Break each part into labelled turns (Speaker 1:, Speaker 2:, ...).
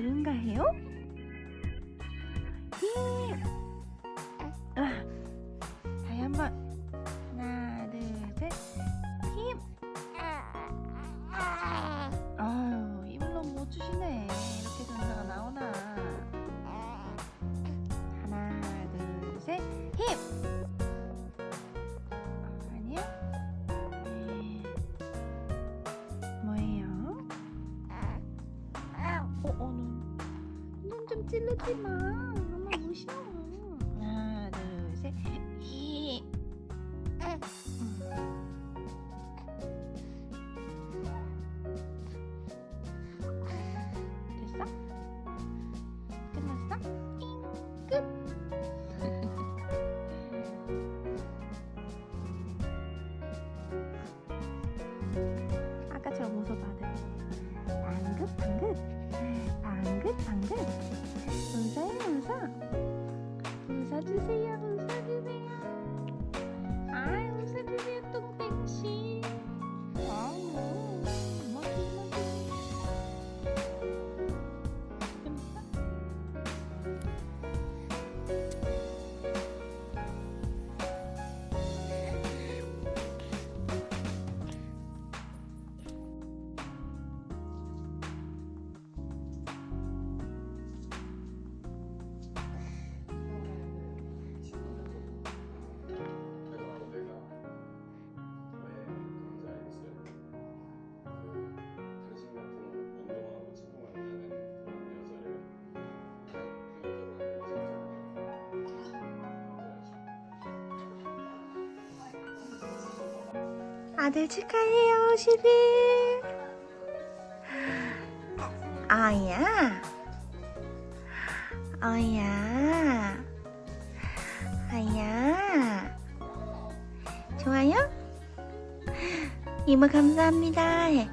Speaker 1: 다들 응가해요? le petit 아들 축하해요 10일 아야. 아야. 아야. 좋아요? 이모 감사합니다. 해.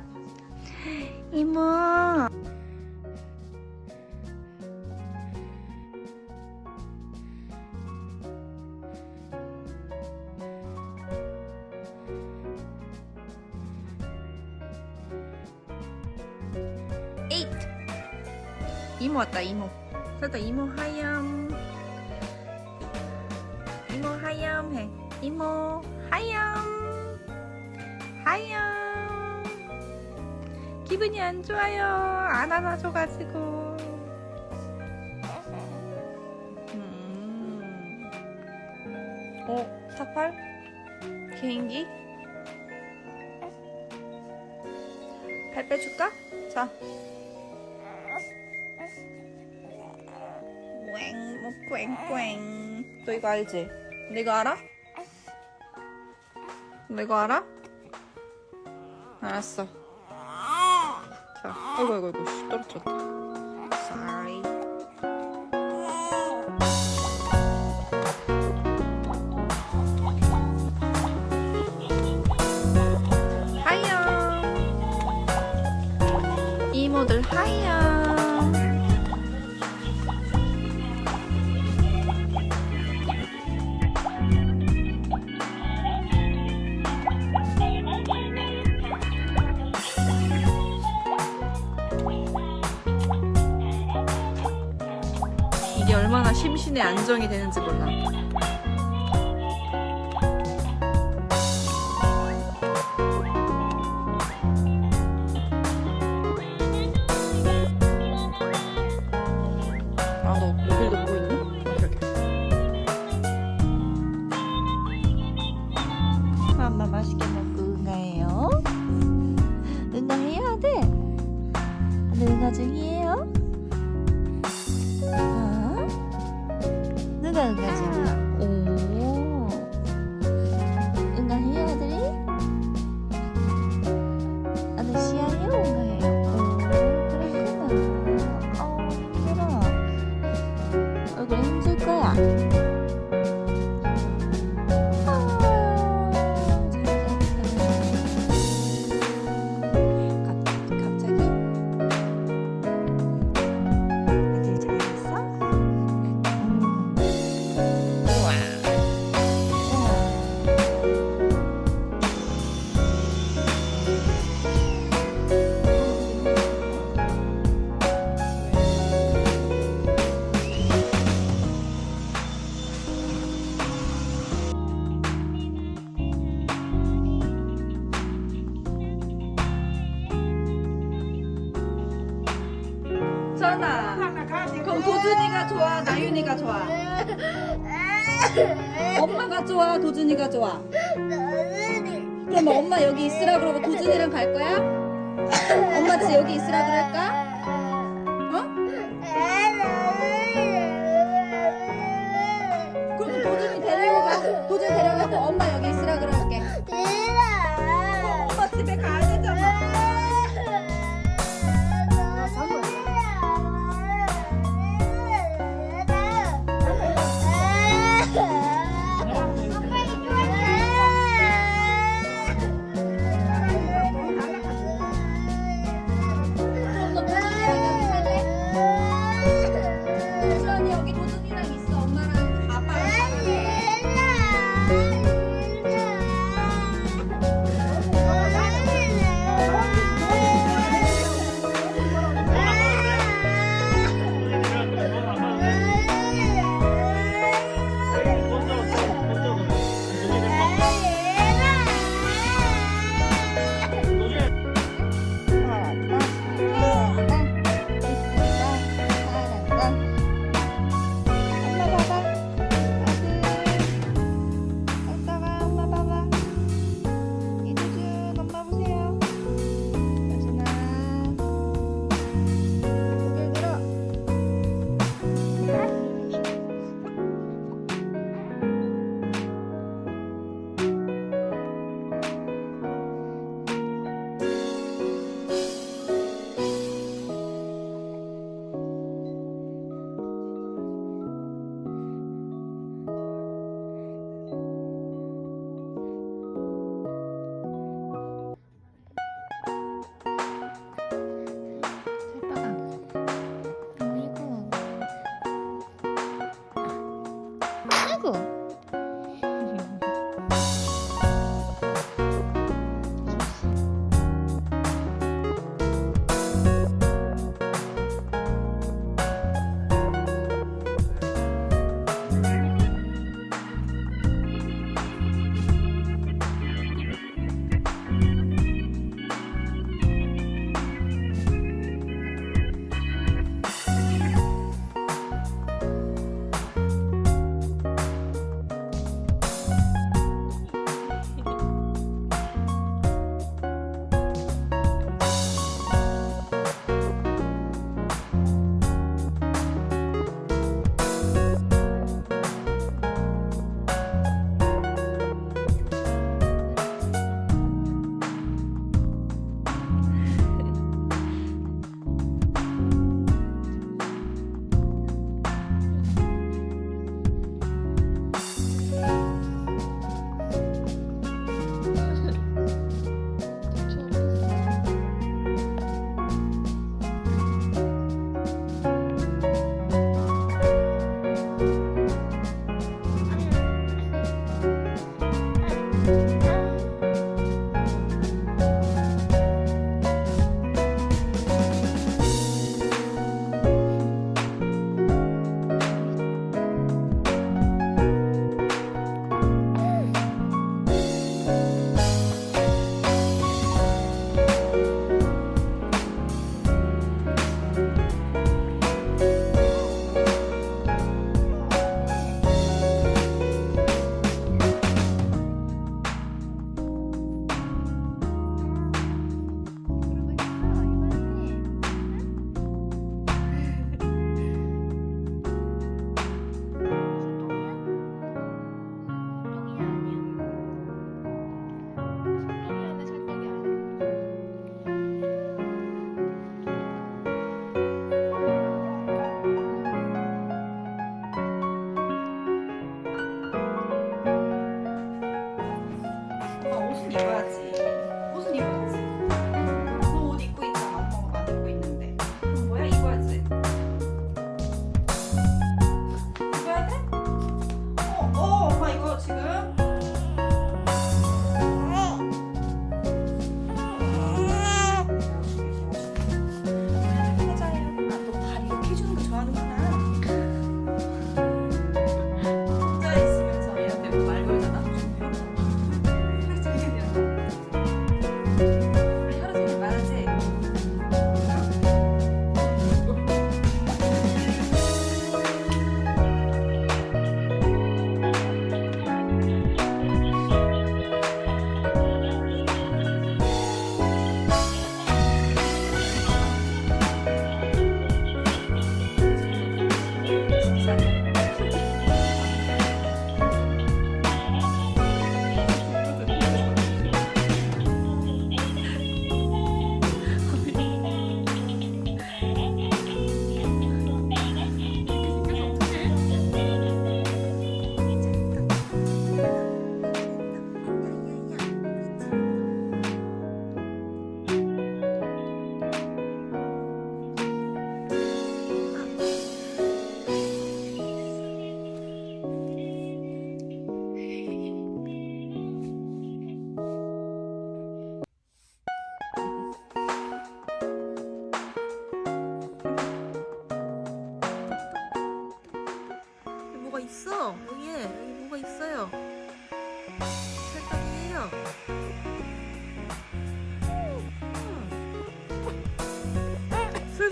Speaker 1: 이모 이모 왔다 이모. 살다 이모 하염. 이모 하염 해. 이모 하염. 하염. 기분이 안 좋아요. 안 안아줘가지고. 음. 어 사팔? 개인기? 발 빼줄까? 자 꽹. 너 이거 알지? 너 이거 알아? 너 이거 알아? 알았어. 자, 어이구, 어이구, 어이구, 씨, 떨어졌다. Sorry. 하야. 이모들 하야. 이게 안정이 되는지 몰라.
Speaker 2: 나윤이가 좋아. 엄마가 좋아, 도준이가 좋아. 그럼 엄마 여기 있으라 그러고 도준이랑 갈 거야? 엄마 지 여기 있으라 그럴까? 어? 그럼 도준이 데리고 가. 도준이 데려가고 엄마 여기 있으라 그럴게.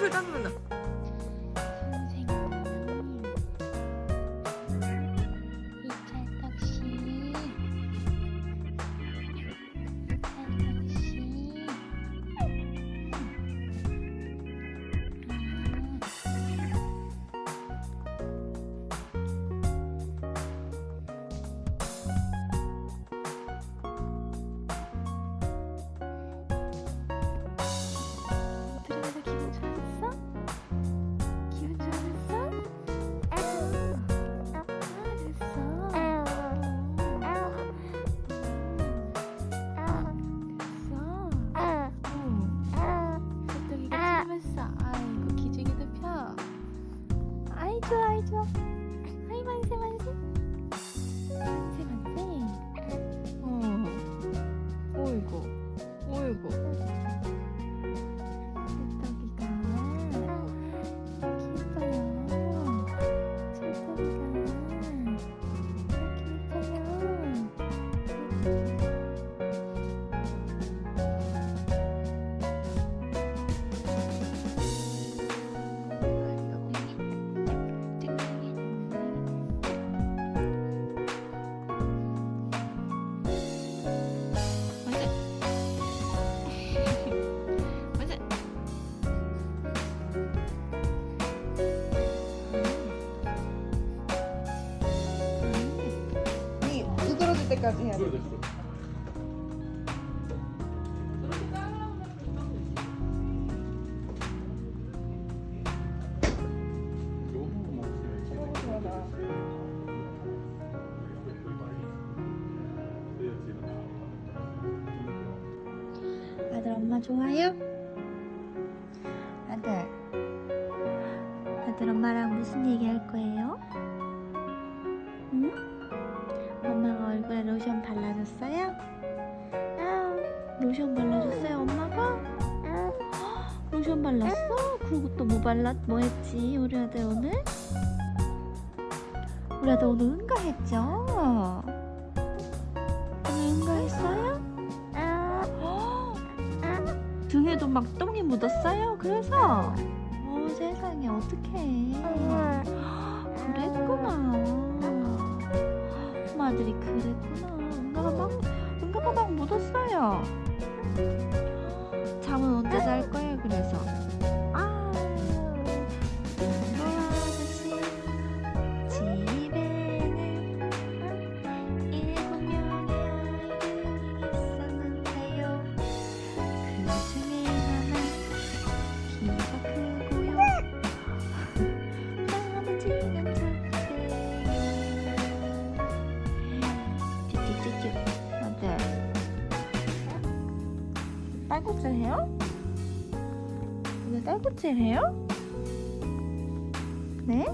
Speaker 2: れダメなだ 아이
Speaker 1: 엄마 좋아요? 아들 아들 엄마랑 무슨 얘기 할 거예요? 응? 엄마가 얼굴에 로션 발라줬어요? 아, 로션 발라줬어요 엄마가? 헉, 로션 발랐어? 그리고 또 뭐 발랐? 뭐 했지 우리 아들 오늘? 우리 아들 오늘 응가했죠? 등에도 막 똥이 묻었어요. 그래서 어 세상에 어떡해. 그랬구나. 엄마 아들이 그랬구나. 응가가 막 응가가 막 묻었어요. 잠은 언제 잘 거예요? 그래서 딸꾹질 해요? 오늘 딸꾹질 해요? 네?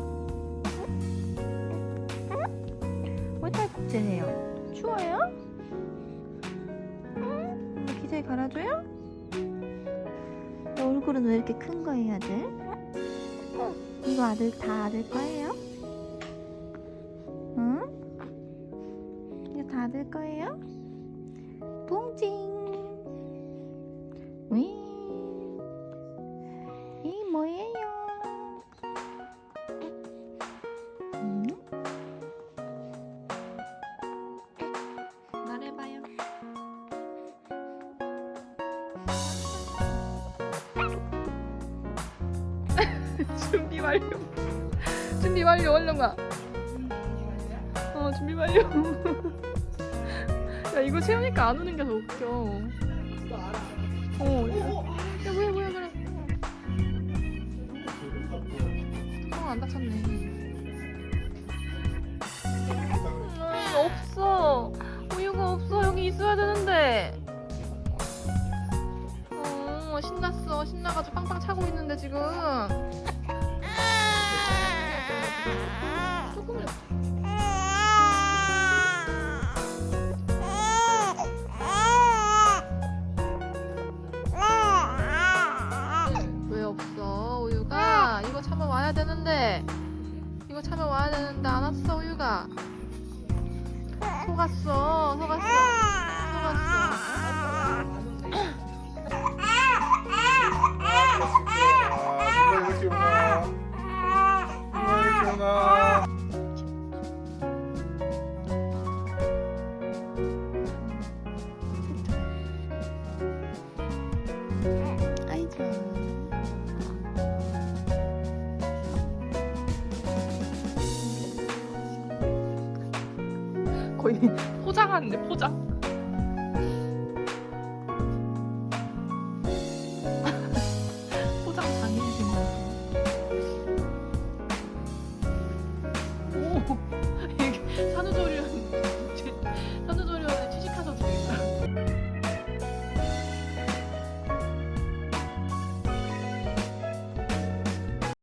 Speaker 3: 가. 어, 준비 완료. 야, 이거 채우니까 안 오는 게 더 웃겨. 어, 야, 뭐야, 뭐야, 그래. 뚜껑 안 닫혔네. 음, 없어. 우유가 없어. 여기 있어야 되는데. 어, 신났어. 신나가지고 빵빵 차고 있는데, 지금. 조금만. 왜 없어 우유가? 이거 참아 와야 되는데. 이거 참아 와야 되는데 안 왔어 우유가. 속았어 속았어 속았어 거의 포장하는데 포장.